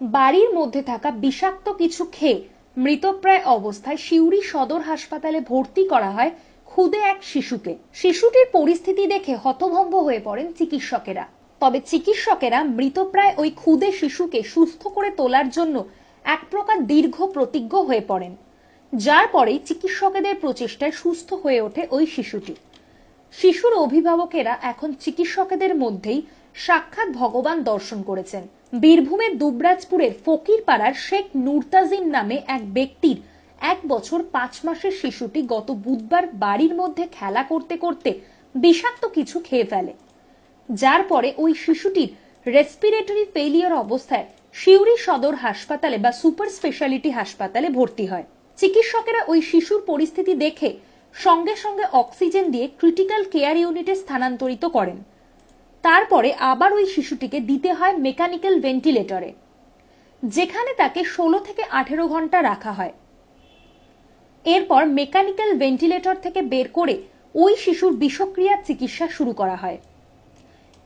বাড়ির মধ্যে থাকা বিষাক্ত কিছু খেয়ে মৃতপ্রায় অবস্থায় সিউড়ি সদর হাসপাতালে ভর্তি করা হয় খুদে এক শিশুকে। শিশুটির পরিস্থিতি দেখে হতভম্ব হয়ে পড়েন চিকিৎসকেরা। তবে চিকিৎসকেরা মৃতপ্রায় ওই খুদে শিশুকে সুস্থ করে তোলার জন্য এক প্রকার দীর্ঘ প্রতিজ্ঞ হয়ে পড়েন, যার পরেই চিকিৎসকেদের প্রচেষ্টায় সুস্থ হয়ে ওঠে ওই শিশুটি। শিশুর অভিভাবকেরা এখন চিকিৎসকেদের মধ্যেই সাক্ষাৎ ভগবান দর্শন করেছেন। বীরভূমের দুবরাজপুরের ফকিরপাড়ার শেখ নুরতাজিম নামে এক ব্যক্তির এক বছর পাঁচ মাসের শিশুটি গত বুধবার বাড়ির মধ্যে খেলা করতে করতে বিষাক্ত কিছু খেয়ে ফেলে। যার পরে ওই শিশুটির রেসপিরেটরি ফেলিওর অবস্থায় সিউড়ি সদর হাসপাতালে বা সুপার স্পেশালিটি হাসপাতালে ভর্তি হয়। চিকিৎসকেরা ওই শিশুর পরিস্থিতি দেখে সঙ্গে সঙ্গে অক্সিজেন দিয়ে ক্রিটিক্যাল কেয়ার ইউনিটে স্থানান্তরিত করেন। তারপরে আবার ওই শিশুটিকে দিতে হয় মেকানিক্যাল ভেন্টিলেটরে, যেখানে তাকে ষোলো থেকে আঠেরো ঘণ্টা রাখা হয়। এরপর মেকানিক্যাল ভেন্টিলেটর থেকে বের করে ওই শিশুর বিষক্রিয়ার চিকিৎসা শুরু করা হয়।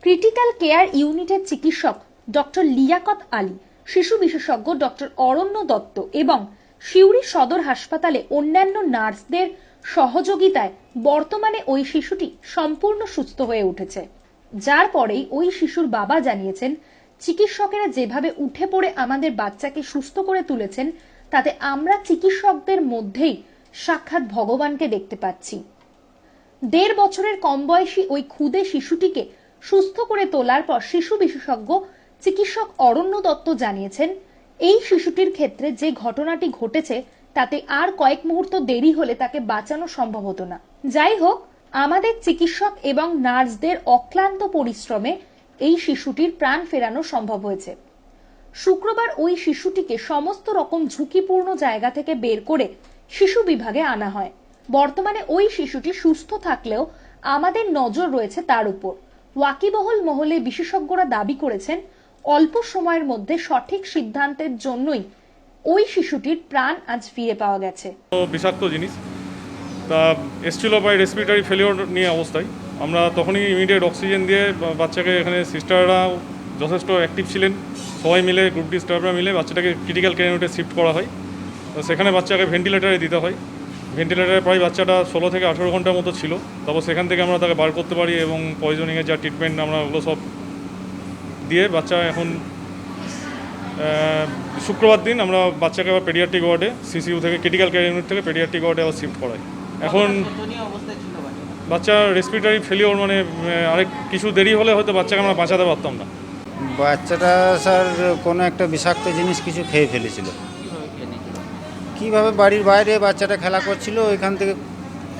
ক্রিটিক্যাল কেয়ার ইউনিটের চিকিৎসক ডক্টর লিয়াকত আলী, শিশু বিশেষজ্ঞ ডক্টর অরণ্য দত্ত এবং সিউড়ি সদর হাসপাতালে অন্যান্য নার্সদের সহযোগিতায় বর্তমানে ওই শিশুটি সম্পূর্ণ সুস্থ হয়ে উঠেছে। যার পরেই ওই শিশুর বাবা জানিয়েছেন, চিকিৎসকেরা যেভাবে উঠে পড়ে আমাদের বাচ্চাকে সুস্থ করে তুলেছেন, তাতে আমরা চিকিৎসকদের মধ্যেই সাক্ষাৎ ভগবানকে দেখতে পাচ্ছি। দেড় বছরের কম বয়সী ওই ক্ষুদে শিশুটিকে সুস্থ করে তোলার পর শিশু বিশেষজ্ঞ চিকিৎসক অরণ্য দত্ত জানিয়েছেন, এই শিশুটির ক্ষেত্রে যে ঘটনাটি ঘটেছে, তাতে আর কয়েক মুহূর্ত দেরি হলে তাকে বাঁচানো সম্ভব হতো না। যাই হোক আমাদের চিকিৎসক এবং নার্সদের অক্লান্ত পরিশ্রমে এই শিশুটির প্রাণ ফেরানো সম্ভব হয়েছে। শুক্রবার ওই শিশুটিকে সমস্ত রকম ঝুঁকিপূর্ণ জায়গা থেকে বের করে শিশু বিভাগে আনা হয়। বর্তমানে ওই শিশুটি সুস্থ থাকলেও আমাদের নজর রয়েছে তার উপর। ওয়াকিবহল মহলে বিশেষজ্ঞরা দাবি করেছেন, অল্প সময়ের মধ্যে সঠিক সিদ্ধান্তের জন্যই ওই শিশুটির প্রাণ আজ ফিরে পাওয়া গেছে। বিষাক্ত জিনিস। তা এসছিল বাই রেসপিরেটরি ফেলিওর নিয়ে অবস্থায়। আমরা তখনই ইমিডিয়েট অক্সিজেন দিয়ে বাচ্চাকে এখানে সিস্টাররা যথেষ্ট অ্যাক্টিভ ছিলেন। সবাই মিলে গ্রুপ ডি স্টাফরা মিলে বাচ্চাটাকে ক্রিটিক্যাল কেয়ার ইউনিটে শিফট করা হয়। সেখানে বাচ্চাকে ভেন্টিলেটারে দিতে হয়। ভেন্টিলেটারে প্রায় বাচ্চাটা ষোলো থেকে আঠেরো ঘণ্টার মতো ছিল। তারপর সেখান থেকে আমরা তাকে বার করতে পারি এবং পয়জনিংয়ের যা ট্রিটমেন্ট আমরা ওগুলো সব দিয়ে বাচ্চা এখন শুক্রবার দিন আমরা বাচ্চাকে আবার পেডিয়াট্রিক ওয়ার্ডে সিসিইউ থেকে ক্রিটিক্যাল কেয়ার ইউনিট থেকে পেডিয়াট্রিক ওয়ার্ডে আবার শিফট করাই। এখন শোচনীয় অবস্থায় ছিল বাচ্চাটা বাচ্চা রেসপিরেটরি ফেলিওর মানে আরেক কিছু দেরি হলে হয়তো বাচ্চাকে আমরা বাঁচাতে পারতাম না। বাচ্চাটা স্যার কোনো একটা বিষাক্ত জিনিস কিছু খেয়ে ফেলেছিল। কীভাবে বাড়ির বাইরে বাচ্চাটা খেলা করছিল, ওইখান থেকে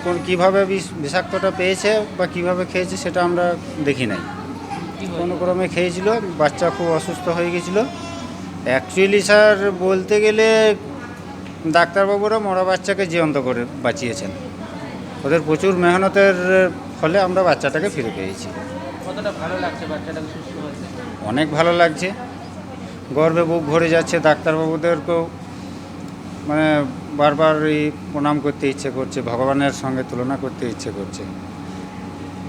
কোন কীভাবে বিষ- বিষাক্তটা পেয়েছে বা কীভাবে খেয়েছে সেটা আমরা দেখি নাই। কোনো ক্রমে খেয়েছিল, বাচ্চা খুব অসুস্থ হয়ে গেছিল। অ্যাকচুয়ালি স্যার বলতে গেলে ডাক্তারবাবুরা মরা বাচ্চাকে জীবন্ত করে বাঁচিয়েছেন। ওদের প্রচুর মেহনতের ফলে আমরা বাচ্চাটাকে ফিরে পেয়েছি। কতটা ভালো লাগছে বাচ্চাটাকে সুস্থ হয়েছে অনেক ভালো লাগছে। গর্বে বুক ভরে যাচ্ছে ডাক্তারবাবুদেরকেও। মানে বারবার এই প্রণাম করতে ইচ্ছে করছে ভগবানের সঙ্গে তুলনা করতে ইচ্ছে করছে।